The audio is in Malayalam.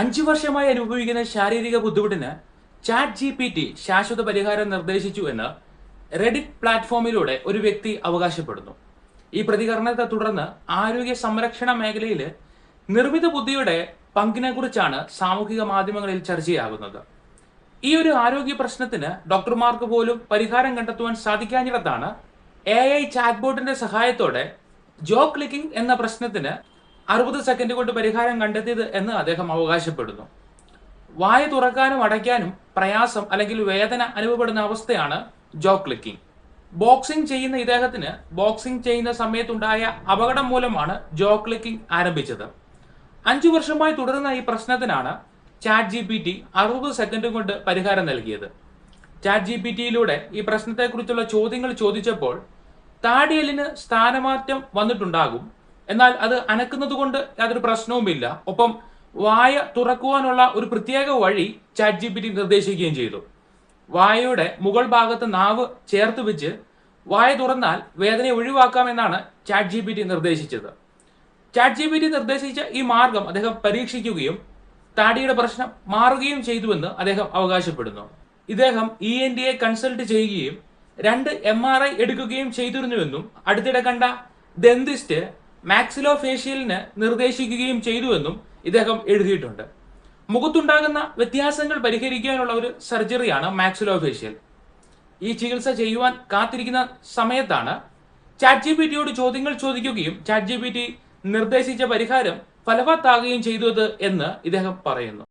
അഞ്ചു വർഷമായി അനുഭവിക്കുന്ന ശാരീരിക ബുദ്ധിമുട്ടിന് ചാറ്റ് ജി പി ടി ശാശ്വത പരിഹാരം നിർദ്ദേശിച്ചു എന്ന് റെഡിറ്റ് പ്ലാറ്റ്ഫോമിലൂടെ ഒരു വ്യക്തി അവകാശപ്പെടുന്നു. ഈ പ്രതികരണത്തെ തുടർന്ന് ആരോഗ്യ സംരക്ഷണ മേഖലയിൽ നിർമ്മിത ബുദ്ധിയുടെ പങ്കിനെ കുറിച്ചാണ് സാമൂഹിക മാധ്യമങ്ങളിൽ ചർച്ചയാകുന്നത്. ഈ ഒരു ആരോഗ്യ പ്രശ്നത്തിന് ഡോക്ടർമാർക്ക് പോലും പരിഹാരം കണ്ടെത്തുവാൻ സാധിക്കാഞ്ഞിടത്താണ് എ ഐ ചാറ്റ്ബോട്ടിന്റെ സഹായത്തോടെ ജോ ക്ലിക്കിംഗ് എന്ന പ്രശ്നത്തിന് അറുപത് സെക്കൻഡ് കൊണ്ട് പരിഹാരം കണ്ടെത്തിയത് എന്ന് അദ്ദേഹം അവകാശപ്പെടുന്നു. വായ തുറക്കാനും അടയ്ക്കാനും പ്രയാസം അല്ലെങ്കിൽ വേദന അനുഭവപ്പെടുന്ന അവസ്ഥയാണ് ജോ ക്ലിക്കിംഗ് ബോക്സിംഗ് ചെയ്യുന്ന ഇദ്ദേഹത്തിന് ബോക്സിംഗ് ചെയ്യുന്ന സമയത്തുണ്ടായ അപകടം മൂലമാണ് ജോ ക്ലിക്കിംഗ് ആരംഭിച്ചത്. അഞ്ചു വർഷമായി തുടരുന്ന ഈ പ്രശ്നത്തിനാണ് ചാറ്റ് ജി പി ടി അറുപത് സെക്കൻഡ് കൊണ്ട് പരിഹാരം നൽകിയത്. ചാറ്റ് ജി പി ടിയിലൂടെ ഈ പ്രശ്നത്തെക്കുറിച്ചുള്ള ചോദ്യങ്ങൾ ചോദിച്ചപ്പോൾ താടിയലിന് സ്ഥാനമാറ്റം വന്നിട്ടുണ്ടാകും. എന്നാൽ അത് അനക്കുന്നത് കൊണ്ട് യാതൊരു പ്രശ്നവുമില്ല. ഒപ്പം വായ തുറക്കുവാനുള്ള ഒരു പ്രത്യേക വഴി ചാറ്റ് ജി പി ടി നിർദ്ദേശിക്കുകയും ചെയ്തു. വായയുടെ മുകൾ ഭാഗത്ത് നാവ് ചേർത്ത് വെച്ച് വായ തുറന്നാൽ വേദനയെ ഒഴിവാക്കാമെന്നാണ് ചാറ്റ് ജി പി ടി നിർദ്ദേശിച്ചത്. ചാറ്റ് ജി പി ടി നിർദ്ദേശിച്ച ഈ മാർഗം അദ്ദേഹം പരീക്ഷിക്കുകയും താടിയുടെ പ്രശ്നം മാറുകയും ചെയ്തുവെന്ന് അദ്ദേഹം അവകാശപ്പെടുന്നു. ഇദ്ദേഹം E N D A consult ചെയ്യുകയും രണ്ട് എം ആർ ഐ എടുക്കുകയും ചെയ്തിരുന്നുവെന്നും അടുത്തിടെ കണ്ട ദന്തിസ്റ്റ് മാക്സിലോ ഫേഷ്യലിന് നിർദ്ദേശിക്കുകയും ചെയ്തുവെന്നും ഇദ്ദേഹം എഴുതിയിട്ടുണ്ട്. മുഖത്തുണ്ടാകുന്ന വ്യത്യാസങ്ങൾ പരിഹരിക്കാനുള്ള ഒരു സർജറിയാണ് മാക്സിലോ ഫേഷ്യൽ. ഈ ചികിത്സ ചെയ്യുവാൻ കാത്തിരിക്കുന്ന സമയത്താണ് ചാറ്റ് ജി പി ടിയോട് ചോദ്യങ്ങൾ ചോദിക്കുകയും ചാറ്റ് ജി പി ടി നിർദ്ദേശിച്ച പരിഹാരം ഫലവത്താകുകയും ചെയ്തത് എന്ന് ഇദ്ദേഹം പറയുന്നു.